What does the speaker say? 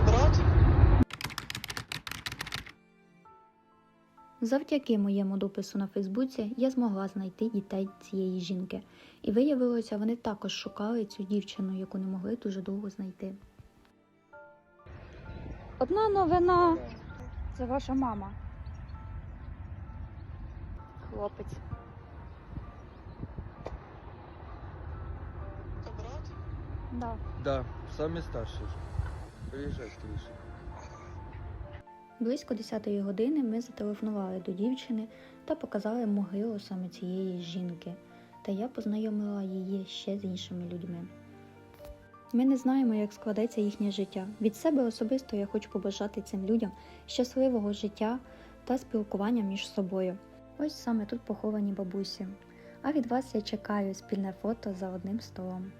брат. Завдяки моєму допису на Фейсбуці я змогла знайти дітей цієї жінки, і виявилося, вони також шукали цю дівчину, яку не могли дуже довго знайти. Одна новина це ваша мама. Хлопець. Це брат. Да. Да, самый старший. Близько 10-ї години ми зателефонували до дівчини та показали могилу саме цієї жінки, та я познайомила її ще з іншими людьми. Ми не знаємо, як складеться їхнє життя. Від себе особисто я хочу побажати цим людям щасливого життя та спілкування між собою. Ось саме тут поховані бабусі. А від вас я чекаю спільне фото за одним столом.